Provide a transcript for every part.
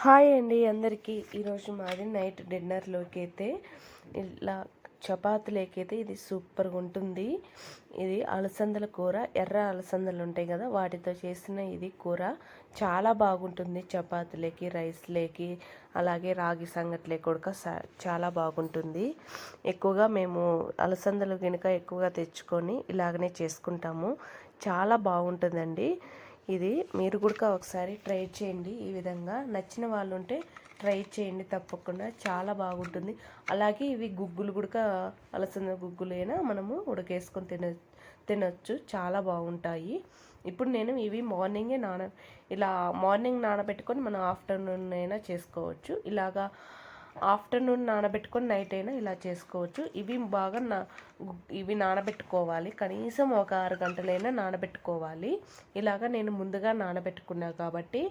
Hi అండి అందరికీ. ఈరోజు మాది నైట్ డిన్నర్లోకి అయితే ఇలా చపాతీలోకి అయితే ఇది సూపర్గా ఉంటుంది. ఇది అలసందల కూర ఎర్ర అలసందలు ఉంటాయి కదా వాటితో చేసిన ఇది కూర. చాలా బాగుంటుంది చపాతీలకి రైస్లేకి అలాగే రాగి సంగట్లే కూడా చాలా బాగుంటుంది. ఎక్కువగా మేము అలసందలు కనుక ఎక్కువగా తెచ్చుకొని ఇలాగనే చేసుకుంటాము. చాలా బాగుంటుందండి. ఇది మీరు కూడా ఒకసారి ట్రై చేయండి. ఈ విధంగా నచ్చిన వాళ్ళు ఉంటే ట్రై చేయండి తప్పకుండా. చాలా బాగుంటుంది. అలాగే ఇవి గుగ్గులు కూడా అలసంద గుగ్గులైనా మనము ఉడకేసుకొని తిన తినొచ్చు. చాలా బాగుంటాయి. ఇప్పుడు నేను ఇవి మార్నింగే నాన ఇలా మార్నింగ్ నానబెట్టుకొని మనం ఆఫ్టర్నూన్ అయినా చేసుకోవచ్చు. ఇలాగా ఆఫ్టర్నూన్ నానబెట్టుకొని నైట్ అయినా ఇలా చేసుకోవచ్చు. ఇవి బాగా నా ఇవి నానబెట్టుకోవాలి. కనీసం ఒక ఆరు గంటలైనా నానబెట్టుకోవాలి. ఇలాగ నేను ముందుగా నానబెట్టుకున్నా కాబట్టి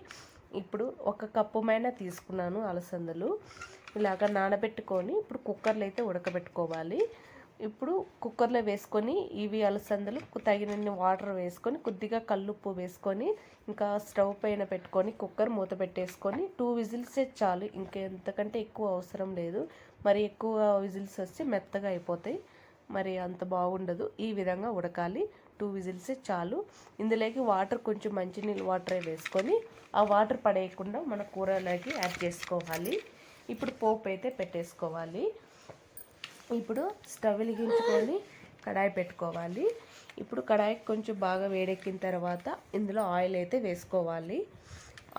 ఇప్పుడు ఒక కప్పు మైన తీసుకున్నాను అలసందలు. ఇలాగ నానబెట్టుకొని ఇప్పుడు కుక్కర్లో అయితే ఉడకబెట్టుకోవాలి. ఇప్పుడు కుక్కర్లో వేసుకొని ఇవి అలసందలు తగినన్ని వాటర్ వేసుకొని కొద్దిగా కల్లుప్పు వేసుకొని ఇంకా స్టవ్ పైన పెట్టుకొని కుక్కర్ మూత పెట్టేసుకొని టూ విజిల్సే చాలు. ఇంకెంతకంటే ఎక్కువ అవసరం లేదు. మరి ఎక్కువ విజిల్స్ వస్తే మెత్తగా అయిపోతాయి. మరి అంత బాగుండదు. ఈ విధంగా ఉడకాలి. టూ విజిల్సే చాలు. ఇందులోకి వాటర్ కొంచెం మంచినీళ్ళు వాటరే వేసుకొని ఆ వాటర్ పడేయకుండా మన కూరలోకి యాడ్ చేసుకోవాలి. ఇప్పుడు పోపు అయితే పెట్టేసుకోవాలి. ఇప్పుడు స్టవ్ వెలిగించుకొని కడాయి పెట్టుకోవాలి. ఇప్పుడు కడాయి కొంచెం బాగా వేడెక్కిన తర్వాత ఇందులో ఆయిల్ అయితే వేసుకోవాలి.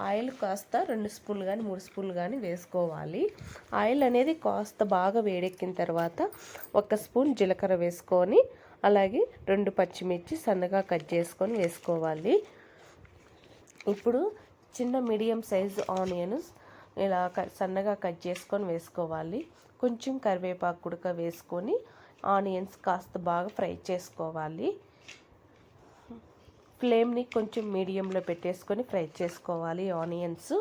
ఆయిల్ కాస్త రెండు స్పూన్లు కానీ మూడు స్పూన్లు కానీ వేసుకోవాలి. ఆయిల్ అనేది కాస్త బాగా వేడెక్కిన తర్వాత ఒక స్పూన్ జీలకర్ర వేసుకొని అలాగే రెండు పచ్చిమిర్చి సన్నగా కట్ చేసుకొని వేసుకోవాలి. ఇప్పుడు చిన్న మీడియం సైజు ఆనియన్స్ ఇలా సన్నగా కట్ చేసుకొని వేసుకోవాలి. కొంచెం కరివేపాకు కుడక వేసుకొని ఆనియన్స్ కాస్త బాగా ఫ్రై చేసుకోవాలి. ఫ్లేమ్ని కొంచెం మీడియంలో పెట్టేసుకొని ఫ్రై చేసుకోవాలి ఆనియన్స్.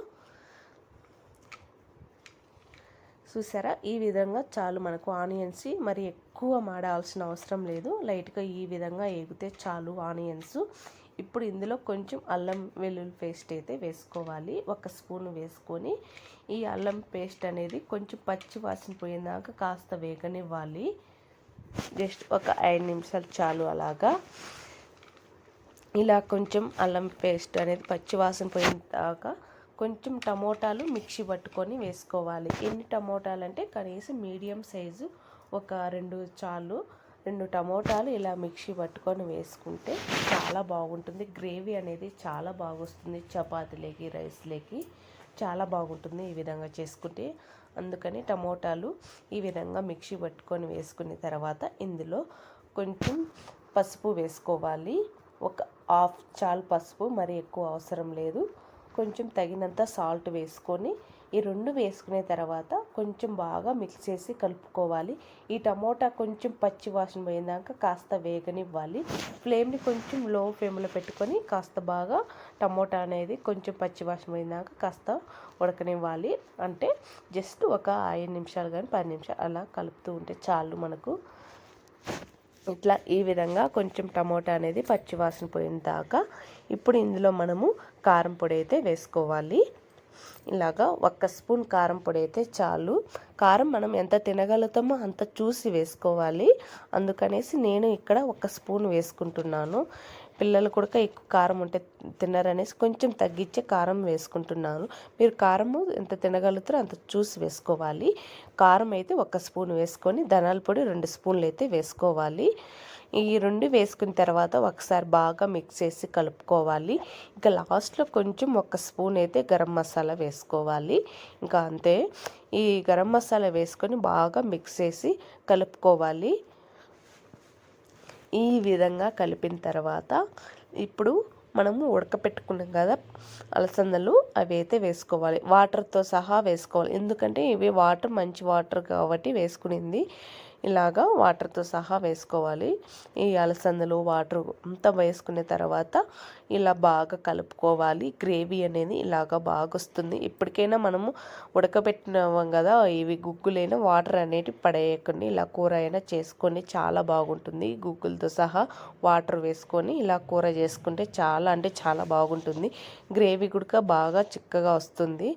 చూసారా? ఈ విధంగా చాలు మనకు ఆనియన్స్ మరి ఎక్కువ మాడాల్సిన అవసరం లేదు. లైట్గా ఈ విధంగా ఎగితే చాలు ఆనియన్స్. ఇప్పుడు ఇందులో కొంచెం అల్లం వెల్లుల్లి పేస్ట్ అయితే వేసుకోవాలి. ఒక స్పూన్ వేసుకొని ఈ అల్లం పేస్ట్ అనేది కొంచెం పచ్చి వాసన పోయేదాకా కాస్త వేగనివ్వాలి. జస్ట్ ఒక ఐదు నిమిషాలు చాలు అలాగా. ఇలా కొంచెం అల్లం పేస్ట్ అనేది పచ్చి వాసన పోయిన దాకా కొంచెం టమోటాలు మిక్సీ పట్టుకొని వేసుకోవాలి. ఎన్ని టమోటాలు అంటే కనీసం మీడియం సైజు ఒక రెండు చాలు రెండు టమోటాలు ఇలా మిక్సీ పట్టుకొని వేసుకుంటే చాలా బాగుంటుంది. గ్రేవీ అనేది చాలా బాగొస్తుంది. చపాతీలకి రైస్లకి చాలా బాగుంటుంది ఈ విధంగా చేసుకుంటే. అందుకని టమోటాలు ఈ విధంగా మిక్సీ పట్టుకొని వేసుకున్న తర్వాత ఇందులో కొంచెం పసుపు వేసుకోవాలి. ఒక హాఫ్ చాల్ పసుపు మరి ఎక్కువ అవసరం లేదు. కొంచెం తగినంత సాల్ట్ వేసుకొని ఈ రెండు వేసుకునే తర్వాత కొంచెం బాగా మిక్స్ చేసి కలుపుకోవాలి. ఈ టమోటా కొంచెం పచ్చి వాసన పోయిందాక కాస్త వేగనివ్వాలి. ఫ్లేమ్ని కొంచెం లో ఫ్లేమ్లో పెట్టుకొని కాస్త బాగా టమోటా అనేది కొంచెం పచ్చి వాసన పోయిందాక కాస్త ఉడకనివ్వాలి. అంటే జస్ట్ ఒక ఐదు నిమిషాలు కానీ పది నిమిషాలు అలా కలుపుతూ ఉంటే చాలు మనకు. ఇట్లా ఈ విధంగా కొంచెం టమోటా అనేది పచ్చివాసన పోయిన దాకా ఇప్పుడు ఇందులో మనము కారం పొడి అయితే వేసుకోవాలి. ఇలాగా ఒక్క స్పూన్ కారం పొడి అయితే చాలు. కారం మనం ఎంత తినగలుగుతామో అంత చూసి వేసుకోవాలి. అందుకనేసి నేను ఇక్కడ ఒక స్పూన్ వేసుకుంటున్నాను. పిల్లలు కూడా ఎక్కువ కారం ఉంటే తినరనేసి కొంచెం తగ్గించే కారం వేసుకుంటున్నాను. మీరు కారము ఎంత తినగలుగుతారో అంత చూసి వేసుకోవాలి. కారం అయితే ఒక స్పూన్ వేసుకొని ధనాల పొడి రెండు స్పూన్లు అయితే వేసుకోవాలి. ఈ రెండు వేసుకున్న తర్వాత ఒకసారి బాగా మిక్స్ చేసి కలుపుకోవాలి. ఇంకా లాస్ట్లో కొంచెం ఒక స్పూన్ అయితే గరం మసాలా వేసుకోవాలి. ఇంకా అంతే. ఈ గరం మసాలా వేసుకొని బాగా మిక్స్ చేసి కలుపుకోవాలి. ఈ విధంగా కలిపిన తర్వాత ఇప్పుడు మనము ఉడకపెట్టుకున్నాం కదా అలసందలు అవి అయితే వేసుకోవాలి వాటర్తో సహా వేసుకోవాలి. ఎందుకంటే ఇవి వాటర్ మంచి వాటర్ కాబట్టి వేసుకునింది. ఇలాగా వాటర్తో సహా వేసుకోవాలి. ఈ అలసందలు వాటర్ అంతా వేసుకున్న తర్వాత ఇలా బాగా కలుపుకోవాలి. గ్రేవీ అనేది ఇలాగా బాగా వస్తుంది ఇప్పటికైనా మనము ఉడకబెట్టినాం కదా ఇవి గుగ్గులైనా వాటర్ అనేటివి పడేయకండి ఇలా కూర అయినా చేసుకొని చాలా బాగుంటుంది. గుగ్గులతో సహా వాటర్ వేసుకొని ఇలా కూర చేసుకుంటే చాలా అంటే చాలా బాగుంటుంది. గ్రేవీ కూడా బాగా చిక్కగా వస్తుంది.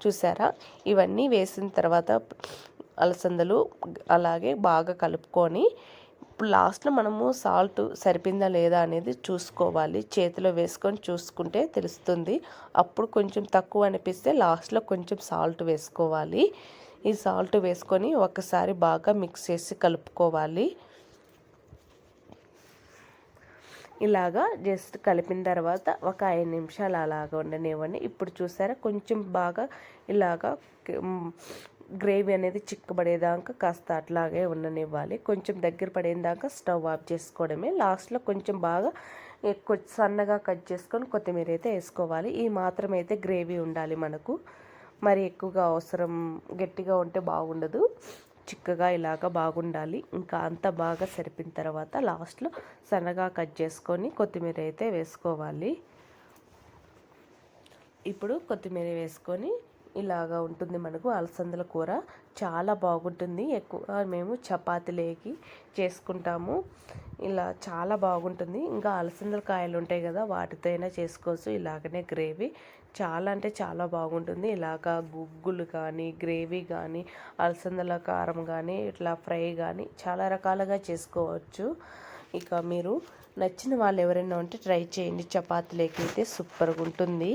చూసారా? ఇవన్నీ వేసిన తర్వాత అలసందలు అలాగే బాగా కలుపుకొని ఇప్పుడు లాస్ట్లో మనము సాల్ట్ సరిపోయిందా లేదా అనేది చూసుకోవాలి. చేతిలో వేసుకొని చూసుకుంటే తెలుస్తుంది. అప్పుడు కొంచెం తక్కువ అనిపిస్తే లాస్ట్లో కొంచెం సాల్ట్ వేసుకోవాలి. ఈ సాల్ట్ వేసుకొని ఒకసారి బాగా మిక్స్ చేసి కలుపుకోవాలి. ఇలాగా జస్ట్ కలిపిన తర్వాత ఒక ఐదు నిమిషాలు అలాగ ఉండనివ్వండి. ఇప్పుడు చూసారా? కొంచెం బాగా ఇలాగా గ్రేవీ అనేది చిక్కబడేదాకా కాస్త అట్లాగే ఉండనివ్వాలి. కొంచెం దగ్గర పడేదాకా స్టవ్ ఆఫ్ చేసుకోవడమే. లాస్ట్లో కొంచెం బాగా సన్నగా కట్ చేసుకొని కొత్తిమీర అయితే వేసుకోవాలి. ఈ మాత్రం అయితే గ్రేవీ ఉండాలి మనకు. మరి ఎక్కువగా అవసరం గట్టిగా ఉంటే బాగుండదు. చిక్కగా ఇలాగ బాగుండాలి. ఇంకా అంత బాగా సరిపిన తర్వాత లాస్ట్లో సన్నగా కట్ చేసుకొని కొత్తిమీర అయితే వేసుకోవాలి. ఇప్పుడు కొత్తిమీర వేసుకొని ఇలాగా ఉంటుంది మనకు అలసందల కూర. చాలా బాగుంటుంది. ఎక్కువ మేము చపాతీలేకి చేసుకుంటాము. ఇలా చాలా బాగుంటుంది. ఇంకా అలసందల కాయలు ఉంటాయి కదా వాటితో అయినా చేసుకోవచ్చు. ఇలాగనే గ్రేవీ చాలా అంటే చాలా బాగుంటుంది. ఇలాగా గుగ్గులు కానీ గ్రేవీ కానీ అలసందల కారం కానీ ఇట్లా ఫ్రై కానీ చాలా రకాలుగా చేసుకోవచ్చు. ఇక మీరు నచ్చిన వాళ్ళు ఎవరైనా ఉంటే ట్రై చేయండి. చపాతీలోకి అయితే సూపర్గా ఉంటుంది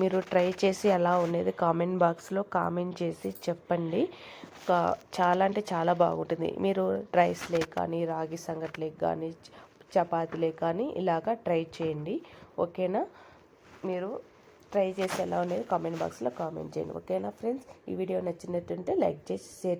మీరు ట్రై చేసి ఎలా ఉండేది కామెంట్ బాక్స్లో కామెంట్ చేసి చెప్పండి. చాలా అంటే చాలా బాగుంటుంది. మీరు రైస్ లేక్ కానీ రాగి సంగట్లేకి కానీ చపాతీలే కానీ ఇలాగా ట్రై చేయండి. ఓకేనా? మీరు ట్రై చేసి ఎలా ఉండేది కామెంట్ బాక్స్లో కామెంట్ చేయండి. ఓకేనా ఫ్రెండ్స్? ఈ వీడియో నచ్చినట్టుంటే లైక్ చేసి షేర్